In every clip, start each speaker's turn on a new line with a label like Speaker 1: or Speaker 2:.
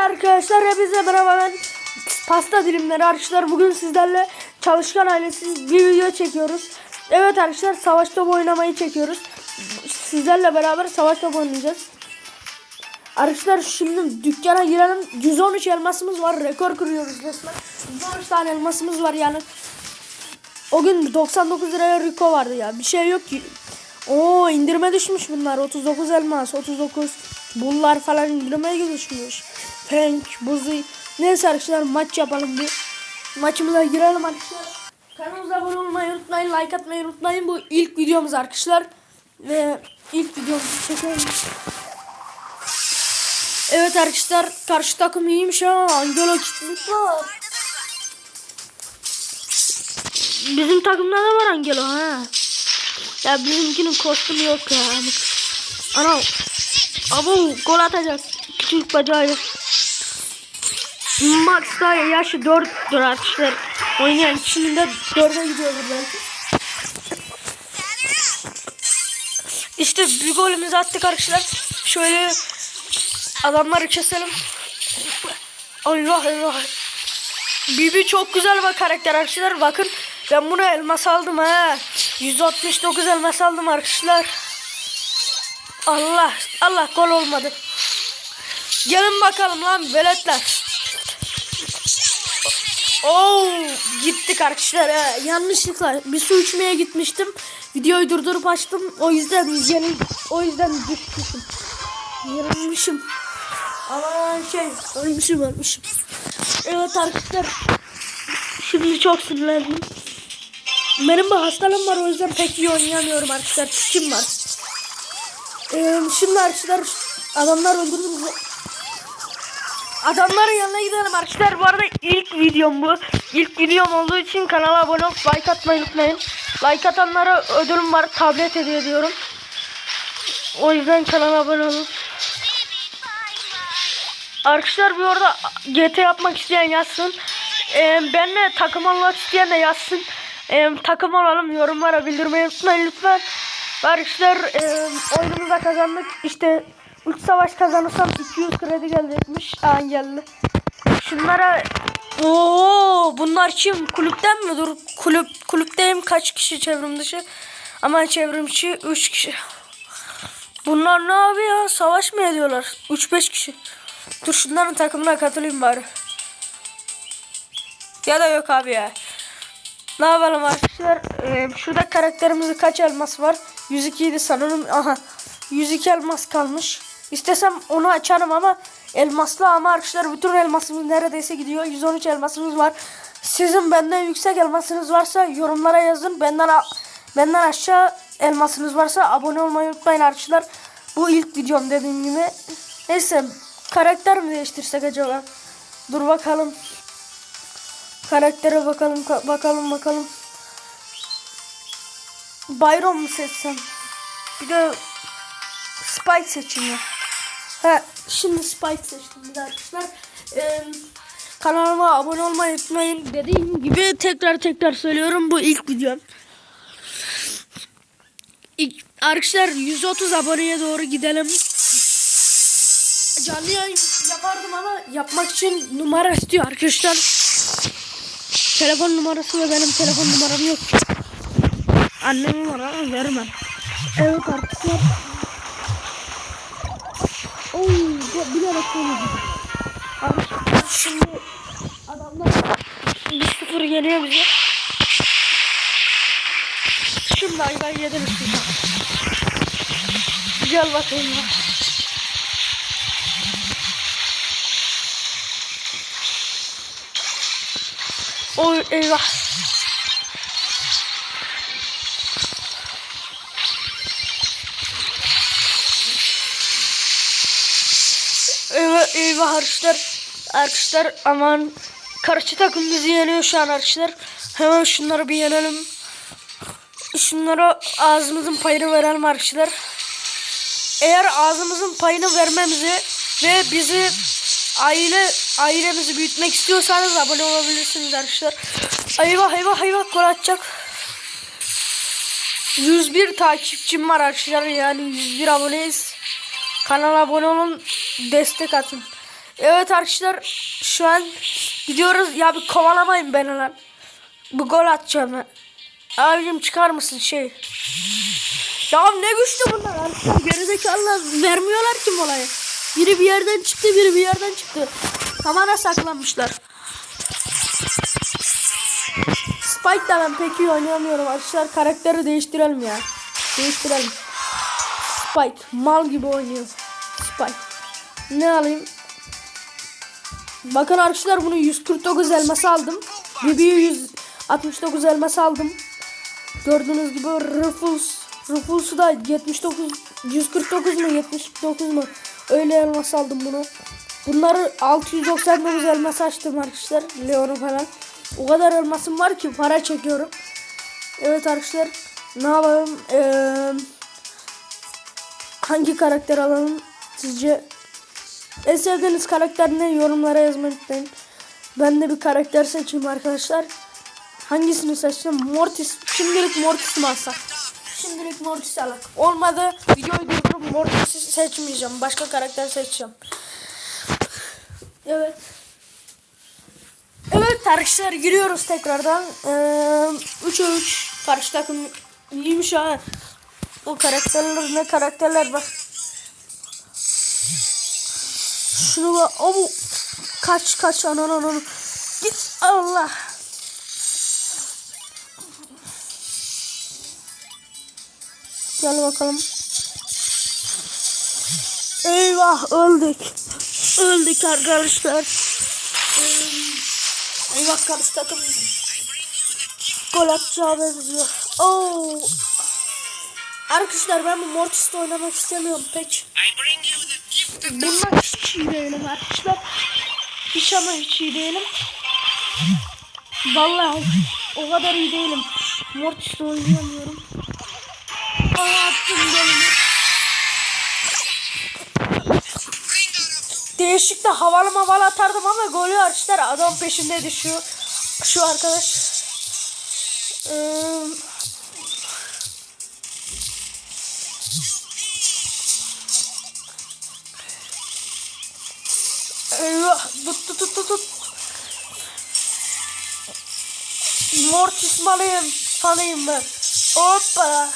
Speaker 1: arkadaşlar hepinize merhaba. Ben pasta dilimleri arkadaşlar. Bugün sizlerle çalışkan ailesi bir video çekiyoruz. Evet arkadaşlar savaş topu oynamayı çekiyoruz. Sizlerle beraber savaş topu oynayacağız. Arkadaşlar şimdi dükkana girelim. 113 elmasımız var rekor kırıyoruz resmen. 113 tane elmasımız var yani. O gün 99 liraya Rico vardı ya. Bir şey yok ki. Oo indirime düşmüş bunlar. 39 elmas 39 bunlar falan indirime düşmüş Frank Buzi neyse arkadaşlar maç yapalım bir maçımıza girelim arkadaşlar kanalımıza abone olmayı unutmayın like atmayı unutmayın bu ilk videomuz arkadaşlar ve ilk videomuzu çekelim Evet arkadaşlar karşı takım iyiymiş ha. Angelo kitlik var. Bizim takımda da var Angelo ha. Ya bizimkinin kostümü yok ya. Ana. Abo gol atacak. Küçük bacağıyla. Max da yaşı 4'tür arkadaşlar. Oynayan kişinin de 4'e gidiyordur belki. İşte bir golümüzü attık arkadaşlar. Şöyle Adamları keselim. Allah Allah. Bibi çok güzel bir karakter arkadaşlar. Bakın ben bunu elmas aldım ha. 169 elmas aldım arkadaşlar. Allah Allah gol olmadı. Gelin bakalım lan veletler. Oo gittik arkadaşlar. ha. Yanlışlıkla bir su içmeye gitmiştim. Videoyu durdurup açtım. O yüzden izleyelim. O yüzden düşmüşüm. Yanılmışım. Ama şey ölmüşüm ölmüşüm. Evet arkadaşlar. Şimdi çok sinirlendim. Benim bir hastalığım var o yüzden pek iyi oynayamıyorum arkadaşlar. Tikim var. Ee, şimdi arkadaşlar adamlar öldürdü. Adamların yanına gidelim arkadaşlar. Bu arada ilk videom bu. İlk videom olduğu için kanala abone olup like atmayı unutmayın. Like atanlara ödülüm var. Tablet hediye ediyorum. O yüzden kanala abone olun. Arkadaşlar bir orada GT yapmak isteyen yazsın. Ee, benle takım olmak isteyen de yazsın. Ee, takım olalım yorumlara bildirmeyi unutmayın lütfen. Arkadaşlar e, oyunumuza kazandık. İşte 3 savaş kazanırsam 200 kredi gelecekmiş. Aa geldi. Şunlara Oo bunlar kim? Kulüpten mi? Dur kulüp kulüpteyim kaç kişi çevrim dışı? Ama çevrim içi 3 kişi. Bunlar ne abi ya? Savaş mı ediyorlar? 3-5 kişi. Dur şunların takımına katılayım bari. Ya da yok abi ya. Ne yapalım arkadaşlar? Ee, şurada karakterimizde kaç elmas var? 102 idi sanırım. Aha. 102 elmas kalmış. İstesem onu açarım ama elmaslı ama arkadaşlar bütün elmasımız neredeyse gidiyor. 113 elmasımız var. Sizin benden yüksek elmasınız varsa yorumlara yazın. Benden benden aşağı elmasınız varsa abone olmayı unutmayın arkadaşlar. Bu ilk videom dediğim gibi. Neyse karakter mi değiştirsek acaba? Dur bakalım. Karaktere bakalım ka- bakalım bakalım. Byron mu seçsem? Bir de Spike seçeyim ya. Ha, şimdi Spike seçtim de arkadaşlar. Ee, kanalıma abone olmayı unutmayın. Dediğim gibi tekrar tekrar söylüyorum bu ilk videom. İlk, arkadaşlar 130 aboneye doğru gidelim. Canlı yayın yapardım ama yapmak için numara istiyor arkadaşlar. Telefon numarası ve benim telefon numaram yok. Annemin var ama vermem. Evet arkadaşlar. Oy, bilerek söyledim. Arkadaşlar şimdi adamlar 1-0 yeniyor bizi. Şimdi ayvayı yedim üstüne. Gel bakayım ya. Oy eyvah. Eyvah, arkadaşlar. Arkadaşlar aman karşı takım bizi yeniyor şu an arkadaşlar. Hemen şunları bir yenelim. Şunlara ağzımızın payını verelim arkadaşlar. Eğer ağzımızın payını vermemizi ve bizi aile ailemizi büyütmek istiyorsanız abone olabilirsiniz arkadaşlar. Eyvah eyvah eyvah gol atacak. 101 takipçim var arkadaşlar yani 101 aboneyiz. Kanala abone olun destek atın. Evet arkadaşlar şu an gidiyoruz. Ya bir kovalamayın beni lan. Bu gol atacağım ben. Abicim çıkar mısın şey? Ya ne güçlü bunlar arkadaşlar. Gerizekalılar vermiyorlar ki molayı. Biri bir yerden çıktı biri bir yerden çıktı. Kamera saklanmışlar. Spike da ben pek iyi oynayamıyorum arkadaşlar. Karakteri değiştirelim ya. Değiştirelim. Spike mal gibi oynuyor. Spike. Ne alayım? Bakın arkadaşlar bunu 149 elması aldım. Bibi'yi 169 elması aldım. Gördüğünüz gibi Ruffles Ruffles'u da 79 149 mu 79 mu öyle elmas aldım bunu. Bunları 699 elmas açtım arkadaşlar. Leon'u falan. O kadar elmasım var ki para çekiyorum. Evet arkadaşlar ne yapalım? Ee, hangi karakter alalım sizce? En sevdiğiniz karakter ne? Yorumlara yazmayı unutmayın. Ben de bir karakter seçeyim arkadaşlar. Hangisini seçeceğim? Mortis. Şimdilik Mortis mi alsak? Şimdilik Mortis alak. Olmadı videoyu durdurup Mortis'i seçmeyeceğim. Başka karakter seçeceğim. Evet. Evet arkadaşlar giriyoruz tekrardan. Ee, 3'e 3 karşı takım iyiymiş ha. O karakterler ne karakterler bak. Şunu bak. O bu. Kaç kaç anan anan. Git Allah. Gel bakalım. Eyvah öldük. Öldük arkadaşlar. Eyvah karşı takım gol atacağı benziyor. Oo. Arkadaşlar ben bu Mortis'te oynamak istemiyorum pek. Bunlar hiç iyi değilim arkadaşlar. Hiç ama hiç iyi değilim. Vallahi o kadar iyi değilim. Mortis'te oynayamıyorum. Ay attım golümü. Değişik de havalı mavalı atardım ama golü arkadaşlar adam peşinde düşüyor. Şu arkadaş. Ee, Eyvah. Tut tut tut tut tut. Mortis malıyım. Fanıyım ben. Hoppa.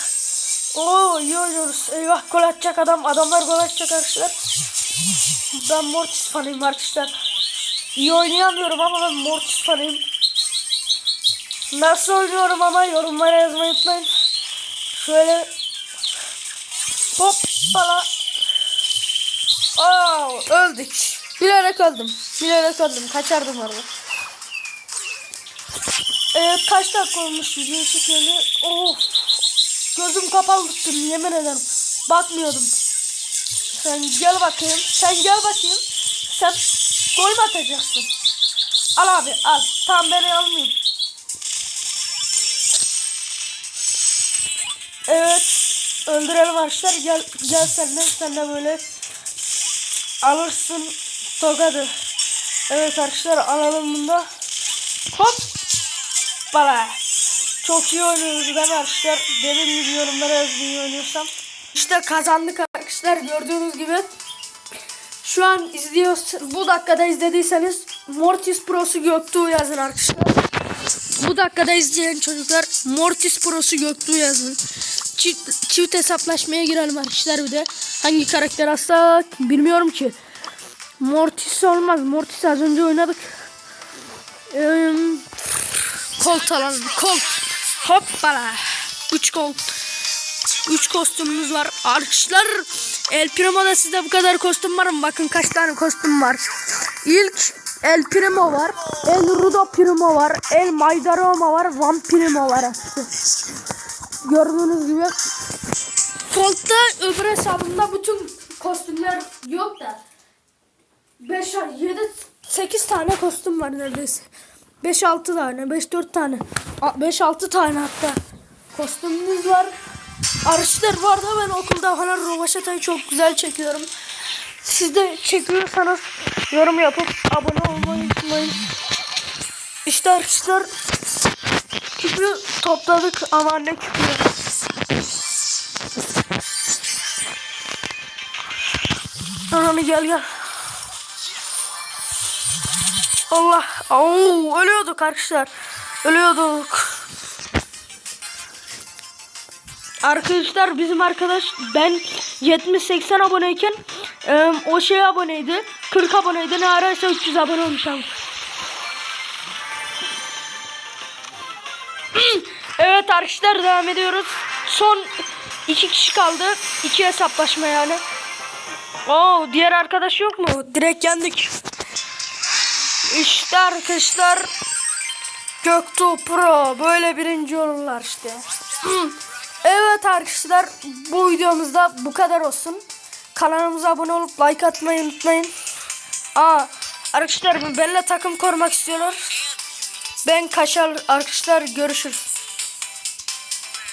Speaker 1: Oo iyi oynuyoruz. Eyvah gol atacak adam. Adamlar gol atacak arkadaşlar. Ben Mortis fanıyım arkadaşlar. İyi oynayamıyorum ama ben Mortis fanıyım. Nasıl oynuyorum ama yorumlara yazmayı unutmayın. Şöyle hoppala. Aa, öldük. Bilerek öldüm. Bilerek öldüm. Kaçardım orada. Evet kaç dakika olmuş video çekeli. Of. Gözüm kapalı tuttum yemin ederim. Bakmıyordum. Sen gel bakayım. Sen gel bakayım. Sen gol mü atacaksın? Al abi al. Tamam beni almayayım. Evet. Öldürelim arkadaşlar. Gel, gel sen de, sen de böyle alırsın tokadı. Evet arkadaşlar alalım bunda. Hop. Bala. Çok iyi oynuyoruz mi arkadaşlar? Benim gibi yorumlara yazın iyi oynuyorsam. İşte kazandık arkadaşlar gördüğünüz gibi. Şu an izliyorsunuz. Bu dakikada izlediyseniz Mortis Pro'su Göktuğ yazın arkadaşlar. Bu dakikada izleyen çocuklar Mortis Pro'su Göktuğ yazın. Çift, çift hesaplaşmaya girelim arkadaşlar bir de. Hangi karakter alsak bilmiyorum ki. Mortis olmaz. Mortis az önce oynadık. Ee, Colt alalım. Colt. Hoppala. 3 Colt. 3 kostümümüz var. Arkadaşlar El Primo'da sizde bu kadar kostüm var mı? Bakın kaç tane kostüm var. İlk El Primo var. El Rudo Primo var. El Maydaroma var. Van Primo var. Gördüğünüz gibi. Colt'ta öbür hesabımda bütün kostümler yok da. 5 7 8 tane kostüm var neredeyse. 5 6 tane, 5 4 tane. 5 6 tane hatta kostümümüz var. Araçlar var da ben okulda falan rovaşatayı çok güzel çekiyorum. Siz de çekiyorsanız yorum yapıp abone olmayı unutmayın. İşte arkadaşlar küpü topladık ama ne küpü. Ananı gel gel. Allah. Oo, ölüyorduk arkadaşlar. Ölüyorduk. Arkadaşlar bizim arkadaş ben 70-80 aboneyken e, o şey aboneydi. 40 aboneydi. Ne araysa 300 abone olmuş abi. evet arkadaşlar devam ediyoruz. Son iki kişi kaldı. İki hesaplaşma yani. Oo diğer arkadaş yok mu? Direkt yendik. İşte arkadaşlar Göktuğ Pro böyle birinci olurlar işte. evet arkadaşlar bu videomuzda bu kadar olsun. Kanalımıza abone olup like atmayı unutmayın. Aa arkadaşlar benimle takım kurmak istiyorlar. Ben kaşar arkadaşlar görüşürüz.